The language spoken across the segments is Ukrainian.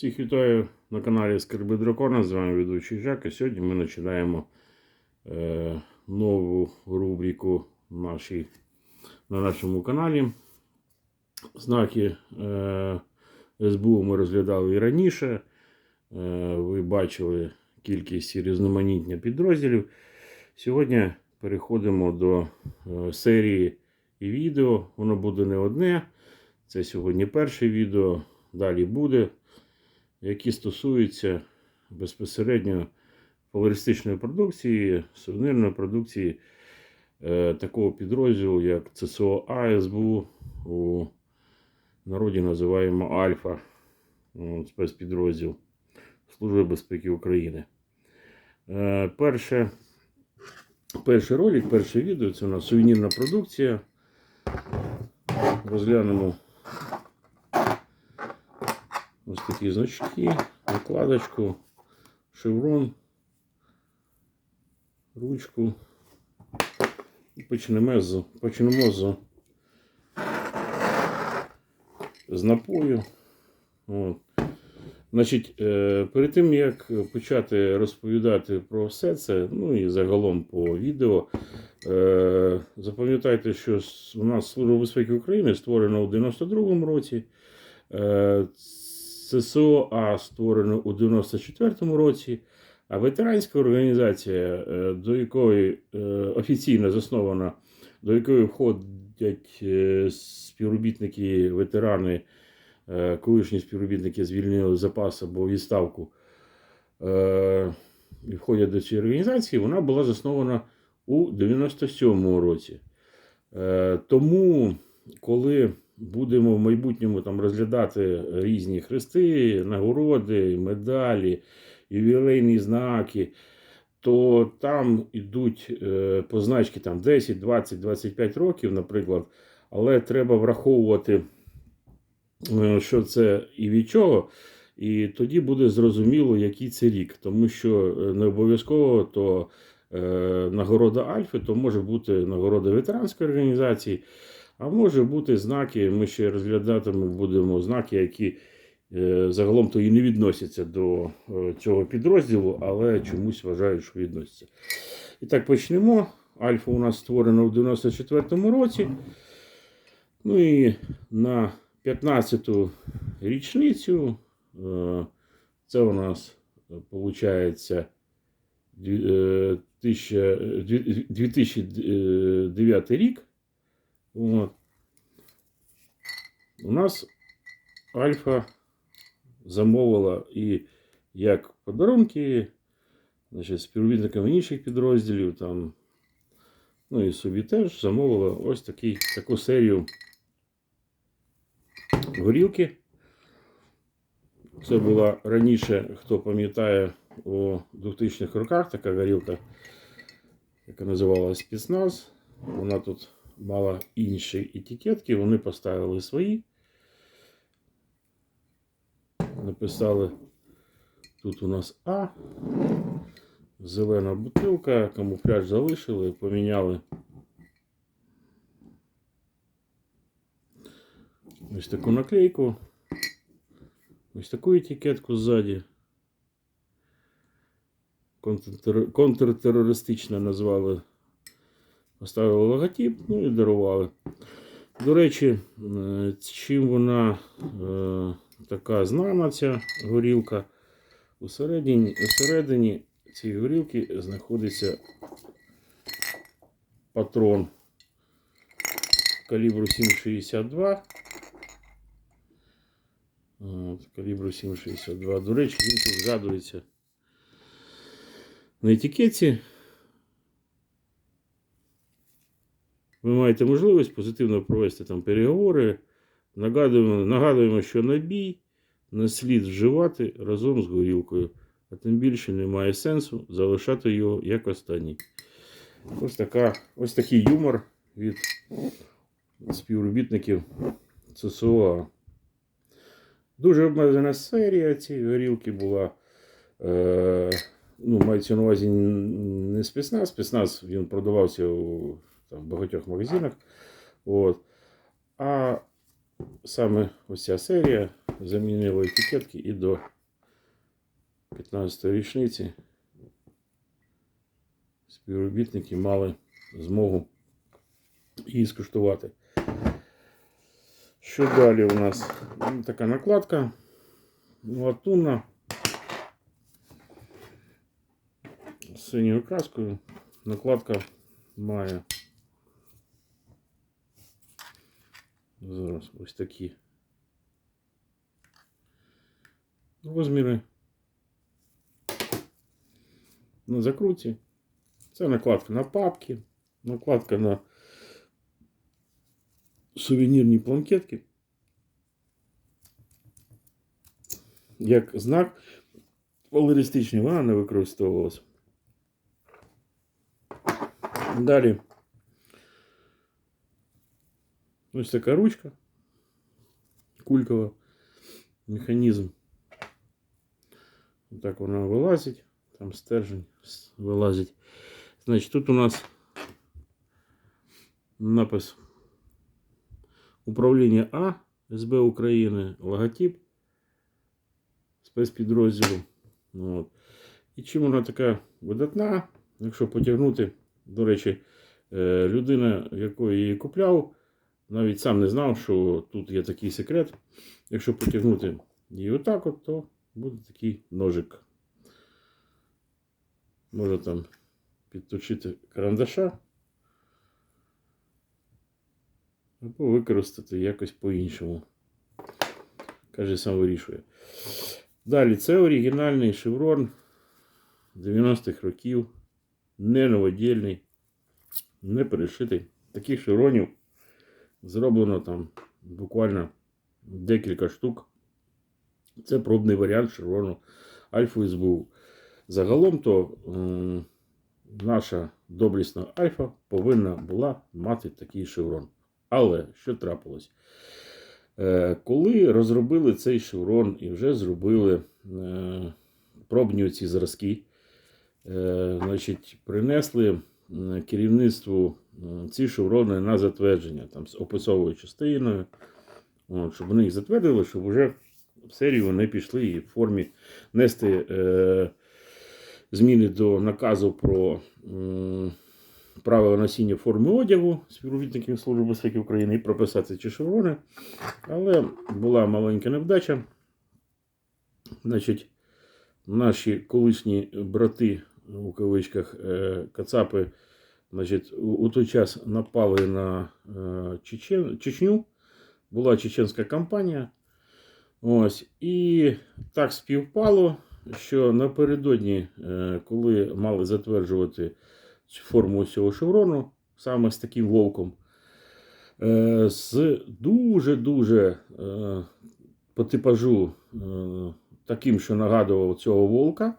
Всіх вітаю на каналі Скарби Дракона. З вами ведучий Жак. І сьогодні ми починаємо е, нову рубрику нашій, на нашому каналі. Знаки е, СБУ ми розглядали і раніше. Е, ви бачили кількість і різноманіття підрозділів. Сьогодні переходимо до е, серії і відео. Воно буде не одне. Це сьогодні перше відео, далі буде, які стосуються безпосередньо флористичної продукції, сувенирної продукції е, такого підрозділу, як ЦСО АСБУ, у народі називаємо Альфа, ну, спецпідрозділ Служби безпеки України. Е, перше, перший ролик, перше відео це у нас сувенірна продукція. Розглянемо ось такі значки, накладочку, шеврон, ручку. І почнемо з, почнемо з, з напою. От. Значить, е, перед тим як почати розповідати про все це, ну і загалом по відео, е, запам'ятайте, що у нас Служба безпеки України створена у 92-му році, е, ССОА створено у 94-му році, а ветеранська організація, е, до якої е, офіційно заснована, до якої входять е, співробітники, ветерани колишні співробітники звільнили запас або відставку і входять до цієї організації, вона була заснована у 97-му році. Тому, коли будемо в майбутньому там розглядати різні хрести, нагороди, медалі, ювілейні знаки, то там йдуть е, позначки там 10, 20, 25 років, наприклад, але треба враховувати е, що це і від чого. І тоді буде зрозуміло, який це рік. Тому що е, не обов'язково то е, нагорода Альфи, то може бути нагорода ветеранської організації, а може бути знаки. Ми ще розглядатимемо будемо знаки, які е, загалом то і не відносяться до е, цього підрозділу, але чомусь вважають, що відносяться. І так почнемо. Альфа у нас створена у 94-му році. Ну і на 15-ту річницю. е, Це у нас виходить 2009 рік. От. У нас Альфа замовила і як подарунки, значить, співробітникам інших підрозділів, там, ну і собі теж замовила ось такий, таку серію горілки. Це була раніше, хто пам'ятає, у 2000-х роках така горілка, яка називалася спецназ. Вона тут мала інші етикетки, вони поставили свої. Написали тут у нас А. Зелена бутилка, камуфляж залишили, поміняли ось таку наклейку. Ось таку етикетку ззаді. Контртер- Контртерористично назвали. Поставили логотип, ну і дарували. До речі, е, чим вона е, така знана, ця горілка. Усередині, усередині цієї горілки знаходиться патрон калібру 7,62. От, калібру 7,62. До речі, він тут згадується на етикеті. Ви маєте можливість позитивно провести там переговори. Нагадуємо, нагадуємо, що набій не слід вживати разом з горілкою, а тим більше немає сенсу залишати його як останній. Ось, така, ось такий юмор від співробітників ЦСОА. Дуже обмежена серія цієї горілки була. Е, ну, мається на увазі не спецназ. Спецназ він продавався у там, багатьох магазинах. От. А саме ось серія замінила етикетки і до 15-ї річниці співробітники мали змогу її скуштувати. Що далі у нас? Ну, Така накладка латунна з синьою краскою. Накладка має зараз ось такі розміри на закруті. Це накладка на папки, накладка на сувенірні планкетки. Як знак колористичний, вона не використовувалася. Далі. Ось така ручка. Кулькова. Механізм. Так вона вилазить. Там стержень вилазить. Значить, тут у нас напис Управління А СБ України, логотип спецпідрозділу. От. І чим вона така видатна, якщо потягнути, до речі, е, людина, якої її купляв, навіть сам не знав, що тут є такий секрет. Якщо потягнути її отак, от, то буде такий ножик. Можна там підточити карандаша. Або використати якось по-іншому. Каже, сам вирішує. Далі, це оригінальний шеврон 90-х років. Не новодільний, не перешитий. Таких шевронів зроблено там буквально декілька штук. Це пробний варіант шеврону Альфа СБУ. Загалом то наша доблісна Альфа повинна була мати такий шеврон. Але що трапилось? Е, Коли розробили цей шеврон і вже зробили е, пробні ці зразки, е, значить, принесли керівництву ці шеврони на затвердження там, з описовою частиною, от, щоб вони їх затвердили, щоб вже в серію вони пішли і в формі нести е, зміни до наказу про м, правила носіння форми одягу співробітників Служби безпеки України і прописати ці шеврони. Але була маленька невдача. Значить, наші колишні брати у кавичках е, Кацапи значить, у, той час напали на е, Чечен, Чечню. Була чеченська кампанія. Ось. І так співпало, що напередодні, е, коли мали затверджувати цю форму цього шеврону, саме з таким вовком, з дуже-дуже по типажу таким, що нагадував цього волка,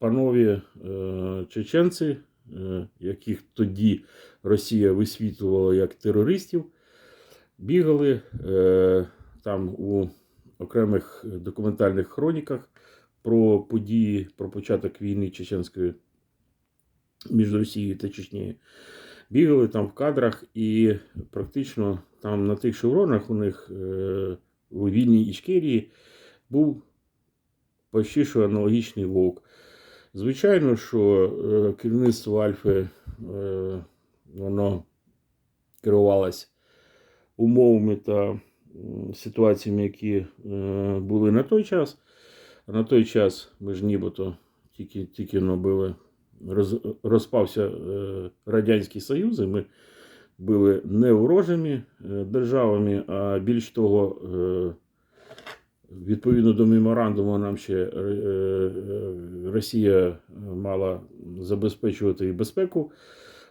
панові е, чеченці, е, яких тоді Росія висвітлювала як терористів, бігали е, там у окремих документальних хроніках про події, про початок війни чеченської між Росією та Чечнею. Бігали там в кадрах, і практично там на тих шевронах у них е, у вільній Ічкерії був почти що аналогічний вовк. Звичайно, що е, керівництво Альфи е, воно керувалось умовами та ситуаціями, які е, були на той час. А на той час ми ж нібито тільки, тільки були, роз, розпався Радянський Союз, і ми були не ворожими державами, а більш того, відповідно до меморандуму, нам ще е, е, Росія мала забезпечувати і безпеку.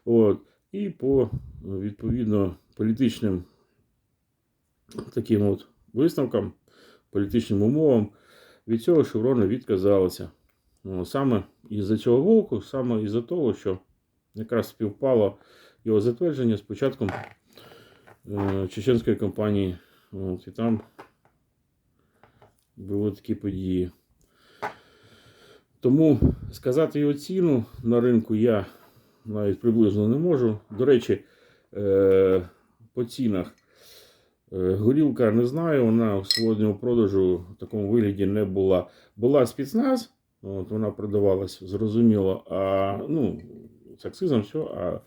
От, і по відповідно політичним таким от висновкам, політичним умовам від цього шеврону відказалися. Ну, Саме із-за цього волку, саме із-за того, що якраз співпало його затвердження з початком е, чеченської кампанії. От, і там були такі події. Тому сказати його ціну на ринку я навіть приблизно не можу. До речі, е, по цінах Е, Горілка не знаю, вона в свободному продажу в такому вигляді не була. Була спецназ, от вона продавалась, зрозуміло, а ну, з акцизом все, а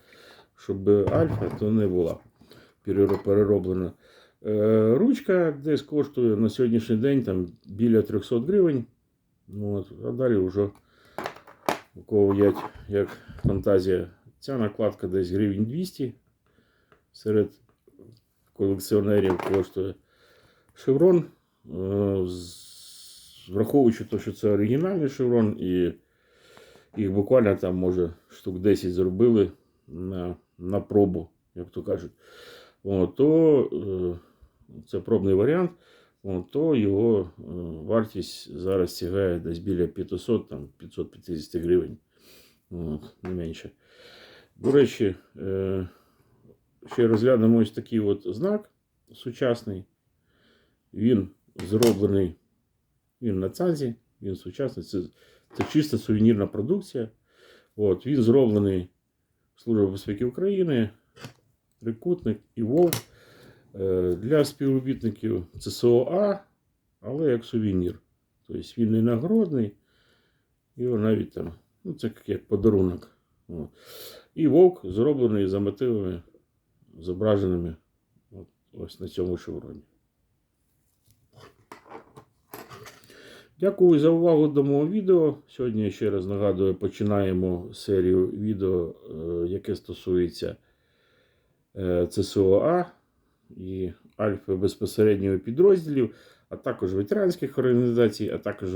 щоб альфа, то не була перероблена. Е, Ручка десь коштує на сьогоднішній день там, біля 300 гривень. Ну, От, а далі вже у кого як, як фантазія. Ця накладка десь гривень 200 серед колекціонерів коштує шеврон. Е, Враховуючи те, що це оригінальний шеврон, і їх буквально там, може, штук 10 зробили на, на пробу, як то кажуть. О, то е, це пробний варіант, то його е, вартість зараз сягає десь біля 500, там, 550 гривень. Не менше. До речі, е, ще розглянемо ось такий от знак сучасний. Він зроблений він на цанзі, він сучасний. Це, це чиста сувенірна продукція. От, він зроблений Служба безпеки України, Трикутник і Вовк для співробітників ЦСОА, але як сувенір. Тобто він не нагородний, його навіть там, ну це як- як подарунок. От. І вовк зроблений за мотивами, зображеними от, ось на цьому шевроні. Дякую за увагу до мого відео. Сьогодні, ще раз нагадую, починаємо серію відео, е, яке стосується е, ЦСОА і Альфа безпосереднього підрозділів, а також ветеранських організацій, а також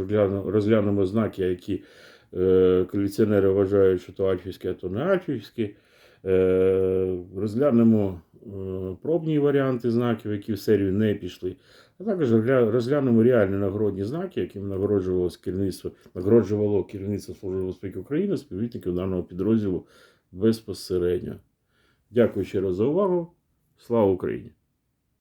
розглянемо знаки, які е, коаліціонери вважають, що то альфівські, а то не альфівські. Е, Розглянемо е, пробні варіанти знаків, які в серію не пішли. А також розглянемо реальні нагородні знаки, яким нагороджувало керівництво, нагороджувало керівництво Служби безпеки України, співробітників даного підрозділу безпосередньо. Дякую ще раз за увагу. Слава Україні!